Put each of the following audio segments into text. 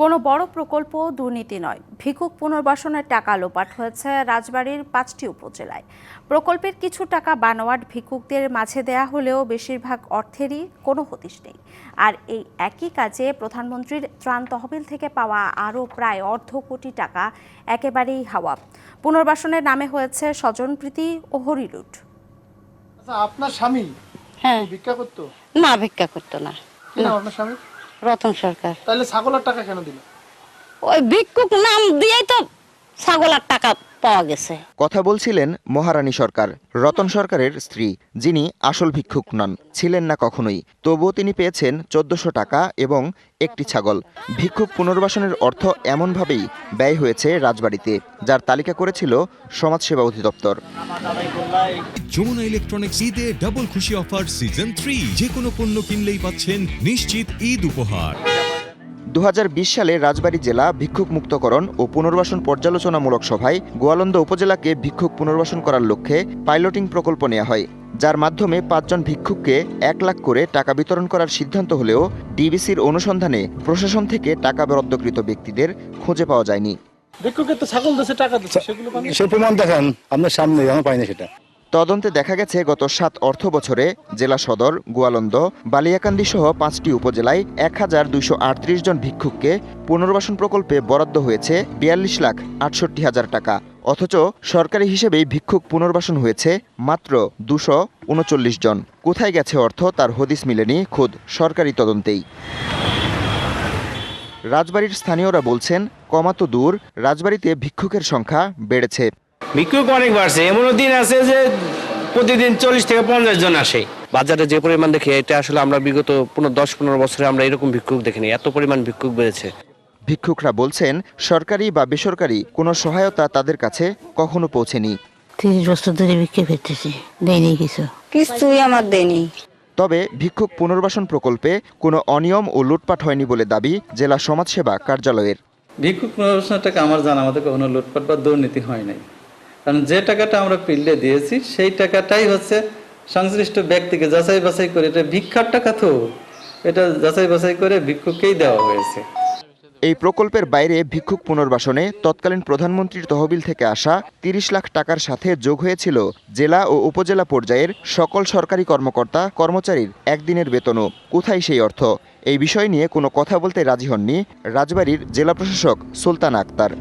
কোনো বড় প্রকল্প দুর্নীতি নয়। ভিক্ষুক পুনর্বাসনের টাকা লোপাট হয়েছে রাজবাড়ির পাঁচটি উপজেলায়। প্রকল্পের কিছু টাকা বানোয়াট ভিক্ষুকদের মাঝে দেয়া হলেও বেশিরভাগ অর্থেরই কোনো হদিশ নেই। আর এই একই কাজে প্রধানমন্ত্রীর ত্রাণ তহবিল থেকে পাওয়া আরও প্রায় অর্ধ কোটি টাকা একেবারেই হাওয়া। পুনর্বাসনের নামে হয়েছে স্বজনপ্রীতি ও হরিলুট আচ্ছা আপনার স্বামী হ্যাঁ। ভিক্ষা করতো? না ভিক্ষা করতো না। আপনার স্বামী রতন সরকার। তাহলে ছাগলের টাকা কেন দিল? ওই ভিক্ষুক নাম দিয়েই তো ছাগলের টাকা পাওয়া গেছে। কথা বলছিলেন মহারানী সরকার রতন সরকারের স্ত্রী যিনি আসল ভিক্ষুক নন ছিলেন না কখনোই। তবুও তিনি পেয়েছেন চোদ্দশো টাকা এবং একটি ছাগল। ভিক্ষুক পুনর্বাসনের অর্থ এমনভাবেই ব্যয় হয়েছে রাজবাড়িতে যার তালিকা করেছিল সমাজসেবা অধিদপ্তর। যমুনা ইলেকট্রনিক্স ঈদে ডাবল খুশি অফার সিজন থ্রি যে কোনো পণ্য কিনলেই পাচ্ছেন নিশ্চিত ঈদ উপহার। দু হাজার বিশ সালে রাজবাড়ী জেলা ভিক্ষুক মুক্তকরণ ও পুনর্বাসন পর্যালোচনামূলক সভায় গোয়ালন্দ উপজেলাকে ভিক্ষুক পুনর্বাসন করার লক্ষ্যে পাইলটিং প্রকল্প নেওয়া হয় যার মাধ্যমে পাঁচজন ভিক্ষুককে এক লাখ করে টাকা বিতরণ করার সিদ্ধান্ত হলেও ডিবিসির অনুসন্ধানে প্রশাসন থেকে টাকা বরাদ্দকৃত ব্যক্তিদের খুঁজে পাওয়া যায়নি। ভিক্ষুকের তো ছাগল দিচ্ছে টাকা দিচ্ছে সেগুলো সে প্রমাণ দেখান আপনার সামনে আমি পাই না সেটা। তদন্তে দেখা গেছে, গত সাত অর্থ বছরে জেলা সদর, গোয়ালন্দ, বালিয়াকান্দি সহ পাঁচটি উপজেলায় এক হাজার আটত্রিশ জন ভিক্ষুককে পুনর্বাসন প্রকল্পে বরাদ্দ হয়েছে বিয়াল্লিশ লাখ আটষট্টি হাজার টাকা। অথচ সরকারি হিসেবেই ভিক্ষুক পুনর্বাসন হয়েছে মাত্র দুশো উনচল্লিশ জন। কোথায় গেছে অর্থ তার হদিস মিলেনি খোদ সরকারি তদন্তেই। রাজবাড়ির স্থানীয়রা বলছেন কমাতো দূর, রাজবাড়িতে ভিক্ষুকের সংখ্যা বেড়েছে। ভিক্ষুক অনেক বাড়ছে। এমনও দিন আছে যে প্রতিদিন চল্লিশ থেকে পঞ্চাশ জন আসে। বাজারে যে পরিমাণ দেখি এটা আসলে আমরা বিগত পনেরো দশ পনেরো বছরে আমরা এরকম ভিক্ষুক দেখিনি। এত পরিমাণ ভিক্ষুক বেড়েছে। ভিক্ষুকরা বলছেন সরকারি বা বেসরকারি কোনো সহায়তা তাদের কাছে কখনো পৌঁছেনি। তিরিশ বছর ধরে ভিক্ষা করতেছি দেয়নি কিছু। কিছুই আমার দেয়নি। তবে ভিক্ষুক পুনর্বাসন প্রকল্পে কোনো অনিয়ম ও লুটপাট হয়নি বলে দাবি জেলা সমাজসেবা কার্যালয়ের। ভিক্ষুক পুনর্বাসনের টাকা আমার জানা মতো কোনো লুটপাট বা দুর্নীতি হয় নাই। কারণ যে টাকাটা আমরা পিল্লে দিয়েছি, সেই টাকাটাই হচ্ছে সংশ্লিষ্ট ব্যক্তিকে যাচাই বাছাই করে, এটা ভিক্ষার টাকা তো। এটা যাচাই বাছাই করে ভিক্ষুককেই দেওয়া হয়েছে। এই প্রকল্পের বাইরে ভিক্ষুক পুনর্বাসনে তৎকালীন প্রধানমন্ত্রীর তহবিল থেকে আসা তিরিশ লাখ টাকার সাথে যোগ হয়েছিল জেলা ও উপজেলা পর্যায়ের সকল সরকারি কর্মকর্তা, কর্মচারীর একদিনের বেতনও। কোথায় সেই অর্থ? এই বিষয় নিয়ে কোনো কথা বলতে রাজি হননি রাজবাড়ির জেলা প্রশাসক সুলতান আক্তার।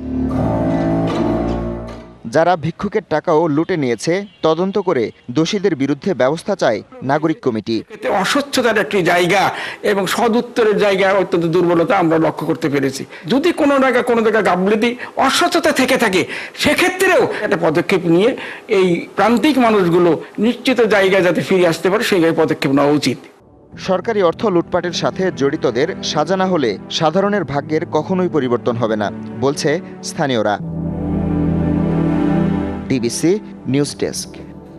যারা ভিক্ষুকের টাকাও লুটে নিয়েছে তদন্ত করে দোষীদের বিরুদ্ধে ব্যবস্থা চায় নাগরিক কমিটি। এতে অস্বচ্ছতার একটি জায়গা এবং সদুত্তরের জায়গা অত্যন্ত দুর্বলতা আমরা লক্ষ্য করতে পেরেছি। যদি কোনো জায়গা কোনো জায়গায় গাফলতি অস্বচ্ছতা থেকে থাকে সেক্ষেত্রেও একটা পদক্ষেপ নিয়ে এই প্রান্তিক মানুষগুলো নিশ্চিত জায়গায় যাতে ফিরে আসতে পারে সেই জায়গায় পদক্ষেপ নেওয়া উচিত। সরকারি অর্থ লুটপাটের সাথে জড়িতদের সাজা না হলে সাধারণের ভাগ্যের কখনোই পরিবর্তন হবে না বলছে স্থানীয়রা। DBC news desk